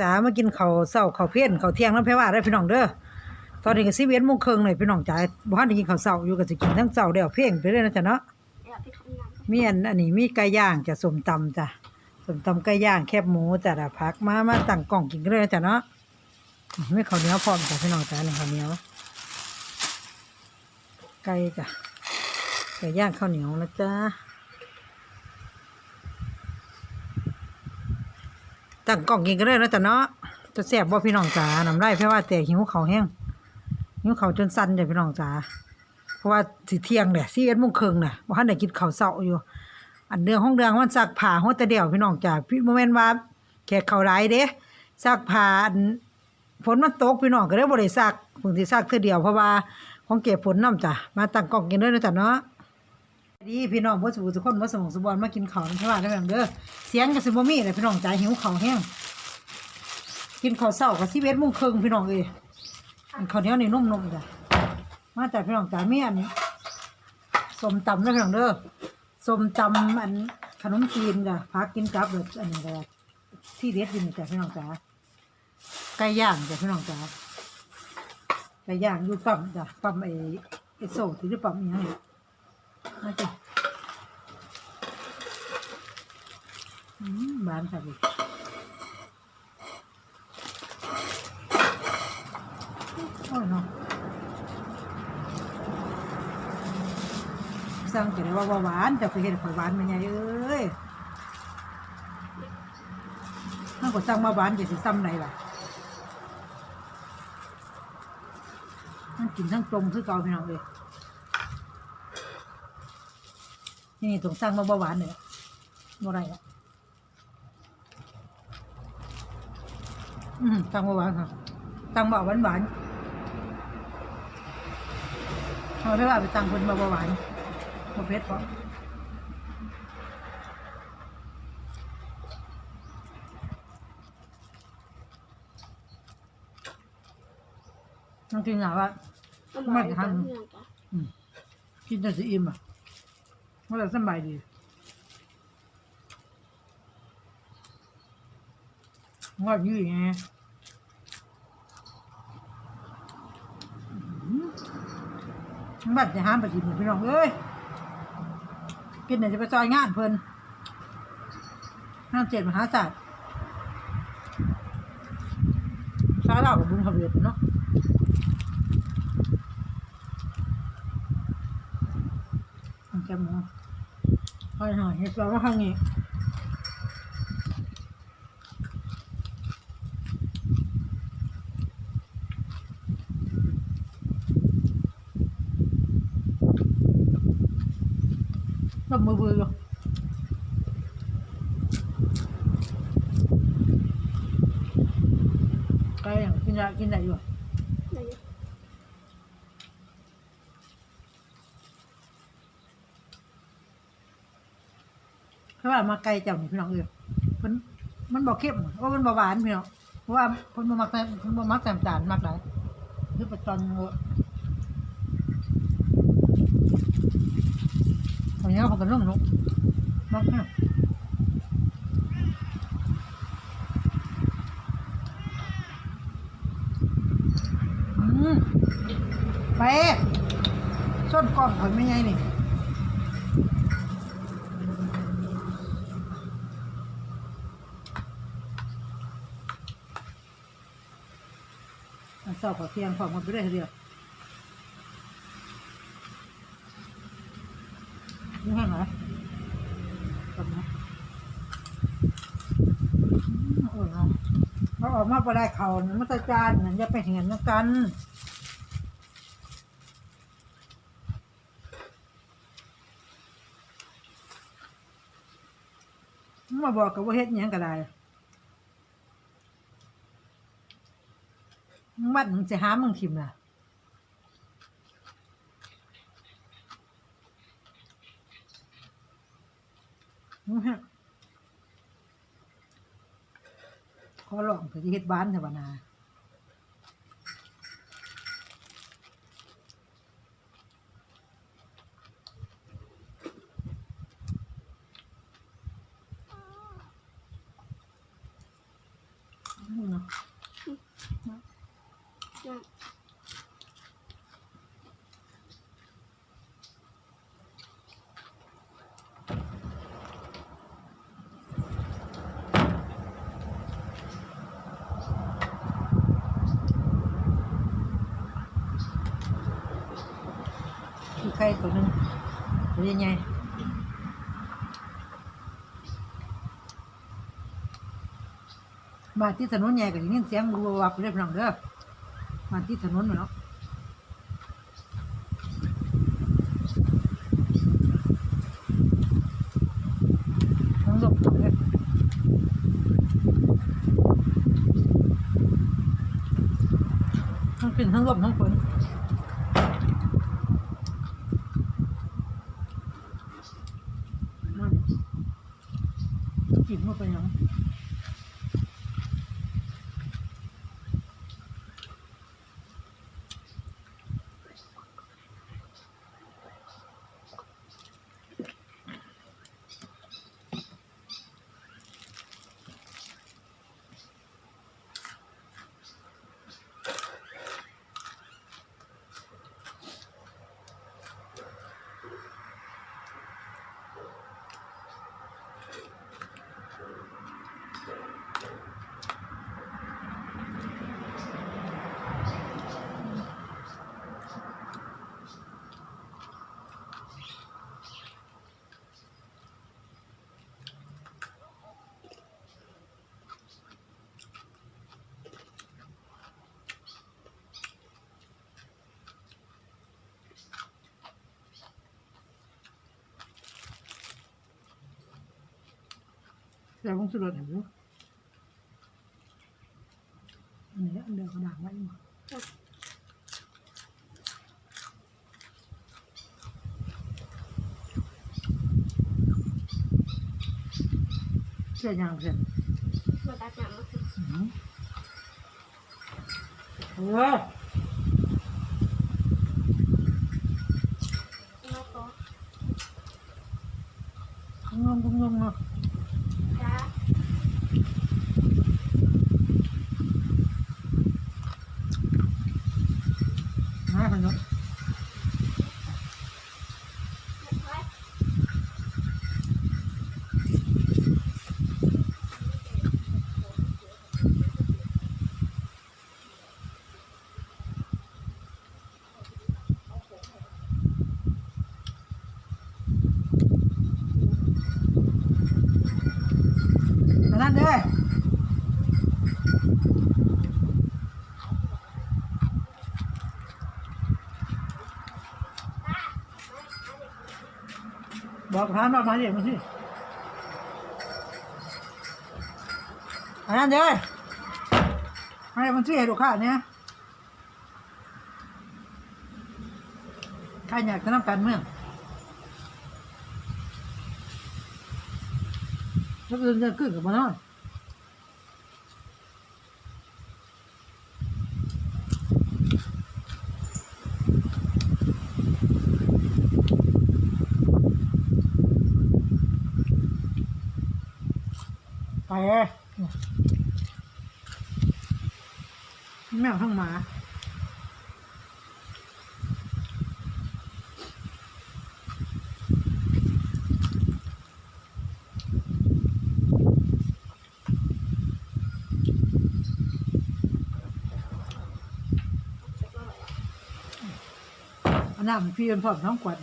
จ๋ามากินข้าวเช้าข้าวเพี้ยนข้าวเที่ยงน้ำแพรว่าได้พี่น้องเด้อตอนนี้ก็สิเวียนโมงเครึ่งเลยพี่น้องจ๋าบ่ทันได้กินข้าวเช้าอยู่ก็สิกินทั้งเช้าแล้วเพี้ยงไปเลยนะจ๊ะเนาะเดี๋ยนมีอันอันนี้มีไก่ย่างจะสมตำจ้ะสมตำไก่ย่างแคบหมูจ้ะละผักมามาตั้งกล่องกินกันเลยนะจ๊ะเนาะไมีข้าวเหนียวพร้อมจ้ะพี่น้องจ๋านี่ข้าวเหนียวไก่จ้ะไก่ย่างข้าวเหนียวนะจ๊ะ ตั้งกล่องกินกันเลยนะจ๊ะเนาะจะแซ่บบ่พี่น้องจ๋าน้ำลายเพราะว่าแต่หิวเขาแห้งหิวเขาจนสั่นจ้ะพี่น้องจ๋าเพราะว่าสิเที่ยงเนี่ยสี่เอ็ดโมงครึ่งน่ะบ่ทันได้กินข้าวเช้าอยู่ อันเรื่องห้องเรื่องมันซักผ้าหัวแต่เดียวพี่น้องจ้ะพี่บ่แม่นว่าแขกเขาหลายเด้ซักผ้าฝนมันตกพี่น้องก็เลยบ่ได้ซักเพิ่งสิซักเทื่อเดียวเพราะว่าของเก็บฝนนํจ้ะมาตั้งกล้องกินเด้อนะจ้ะเนาะ ดีพี่น้องบ่สู่ทุกคนบ่สมองสมบอนมากินข้าวเพราะว่าได้แม่งเด้อเสียงก็สิบ่มีเลยพี่น้องจ้ะหิวข้าวแห้งกินข้าวเช้าก็11:30พี่น้องเอ้ยอันข้าวเหนียวนี่นุ่มๆจ้ะมาจากพี่น้องจ๋าเมียนสมตำเด้พี่น้องเด้อสมตำอันขนมจีนจ้ะพักกินกับแบบอันนี้ก็ที่เด็ดอยู่นี่จ้ะพี่น้องจ๋าไก่ย่างจ้ะพี่น้องจ๋าไก่ย่างอยู่ปั๊มจ้ะปั๊มไอ้ไอ้โซ่ที่หรือปั๊มอหยังนี่มาจ้ะ อืมบานค่ะพี่โอ้ยเนาะสั่งจะได้ว่าหวานแต่เคยเห็นข่อยหวานมันไงเอ้ยถ้าก็สั่งมาหวานจะสิซ้ำไหนล่ะมันกินทั้งตรงคือเก่าพี่น้องเลยนี่ต้องสั่งมาหวานเนี่ยบ่ได้ละ อืมสั่งมาหวานค่ะสั่งมาหวานหวานๆเอาได้ว่าไปสั่งคนมาบ่หวานบ่เผ็ดพอน้องกินหนาว่าไม่ทันกินจนสิอิ่มอะว่าแต่สำบายดี งอดยืดไงบัดจะห้ามไปกินหมูพี่น้องเอ้ยกินเนี่ยจะไปซอยงานเพิ่นงานเจ็ดมหาศาสตร์ซาเรากับบุญพระเวทเนาะมันจะหมูไปหน่อยเห็ดเราว่าข้างนี้ลบมือเบืออยู่ ไก่อย่างกินได้กินได้อยู่เพราะว่ามาไกลจากนี่พี่น้องเอ้ยมันมันบอกเข้มว่ามันบาหวานพี่น้องเพราะว่าเพิ่นบ่มักแต่เพิ่นบ่มักแต่น้ำตาลมักหลายคือประจอนเงอะตอนนี้เขาก็นุ่มนุ่มมักแม่ ไปส้นกล้องข่อยไม่ไงนี่อันเศร้าขอเทียงพร้อมันไปได้ทีเดียวนี่ห้างเหรอกับนะโอ้ยเราออกมาไปได้เขานั่นมาตาจานนั่นจะไปเห็นนกัน มาบอกกับว่าเฮ็ดยังก็ได้มัดมึงจะหามึงทิมล่ะขอลองเพื่อที่เฮ็ดบ้านเถอะบานาข่ตัวนา ที่ถนนใหญ่ก็ได้ยินเสียงรัววับเรียบร้อยเด้อมาที่ถนนมาเนาะทั้งหลบเลยทั้งเป็นทั้งลมทั้งฝนนั่นกินเข้าไปยัง แต่ผมสุดเลยเห็นไหมอันนี้อันเดียวกระดาษไว้หมดเสียยางเสร็จมาตัดหนังมาคืออืมเออแล้วก็คุ้งงคุ้งงเนาะ จ้า มาขนม ไว้ อันนั้น เด้อบอกทานมามาเดี๋ยวมาสิอันนั้นเด้อให้มันช่วยลูกค้าเนี่ยใครอยากจะนำการเมือง แล้วเดินเดินขึ้นกับมันนอนไปเลยแมวทั้งหมา อั นนั้นพี่เป็นพร้อมท้องกวด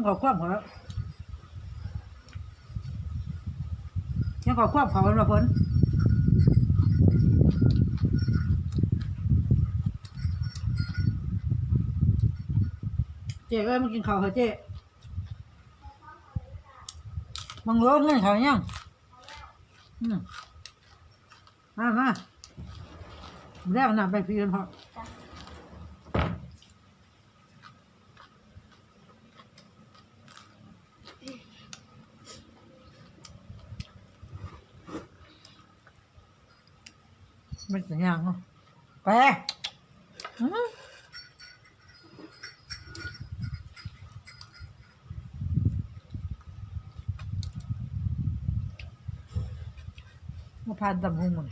ยังขอความเขาแล้วยังขอความเขาเป็นมาพ้นเจ๊เอ้ยมากินข้าวเหรอเจ๊มึงรู้เงินเขายังอืมมามาแล้วนำไปพี่กันพอ จ้ะ มันจะยังเนาะไปอืมมาพานตำหงมัน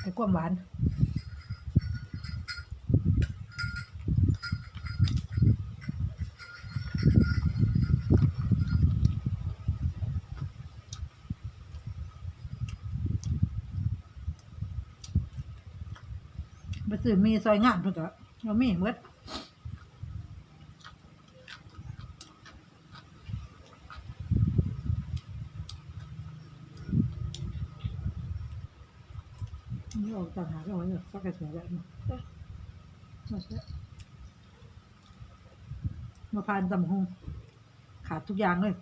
แต่ความหวาน ไปซื้อมีซอยงานเพิ่อนก็เรามีหมดนี่ออกต่างหากเอาไว้เนี่ยสักกระเสือแบบนี้มาเสียมาพานตำหงขาดทุกอย่างเลย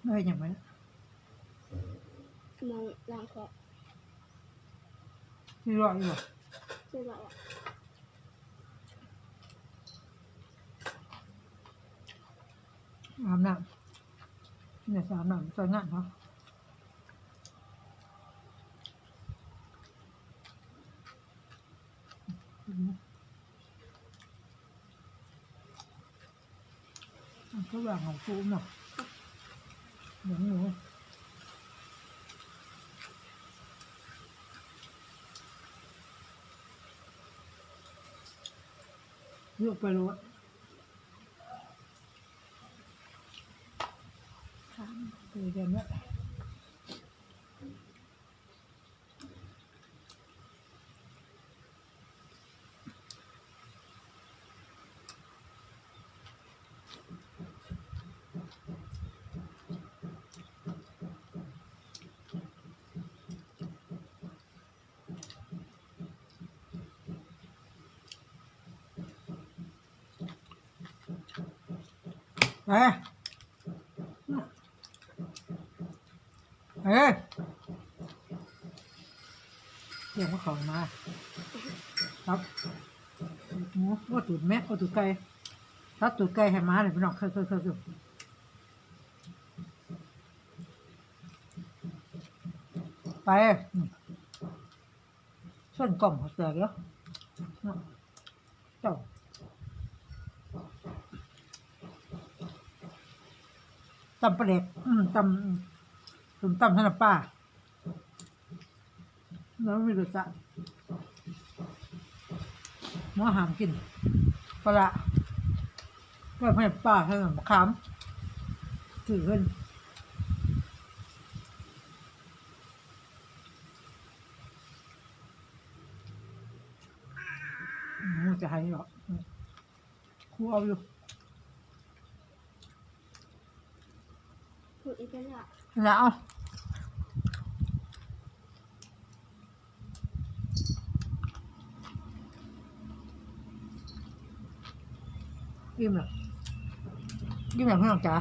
ไม่เป็นอย่างไรมองล้างคอ ที่รออยู่หรอชื่อว่าอะอาบน้ำเนี่ย สามน้ำสวยงามเขาก็อย่างของฟูมเนาะเหมือนหนูเลือกไปรู้ถามคุยกันว่า ไปเอ้ยเรียกว่าเขามา ครับหมูว่าตูดแม่ว่าตูดไก่ถ้าตูดไก่ให้มาเลยพี่น้องเคยเคยเคยไปส่วนกล่องเขาแตกเยอะเนาะเจ้า ตำปลาเด็กอืมตำตุ่มตำท่านป้าแล้วม่รู้จักหมอหามกินปลาก็ให้ป้าให้มขามถือขึ้นจะให้หรอครูเอาอยู่ พูดอีก แล้วอะยิ้มเหรอยิ้มอย่างเพื่อนจ๋า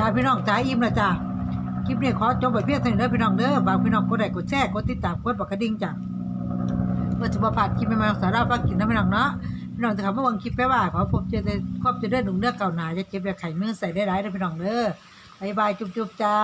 จ้าพี่น้องจ้าอิ่มแล้วจ้าคลิปนี้ขอจบไปเพียงเท่านี้เด้อพี่น้องเด้อฝากพี่น้องกดไลค์กดแชร์กดติดตามกดปักกระดิ่งจ้าเพื่อจะมาผ่านคลิปใหม่ๆของสาระฟังกินนะพี่น้องเนาะพี่น้องจะขับมาวังคลิปไปว่าขอพบเจอได้ครอบเจอได้หนุ่มเนื้อเก่าหนาจะเก็บแบบไข่เมือใส่ได้หลายเด้อพี่น้องเด้อบายบายจุ๊บๆจ้า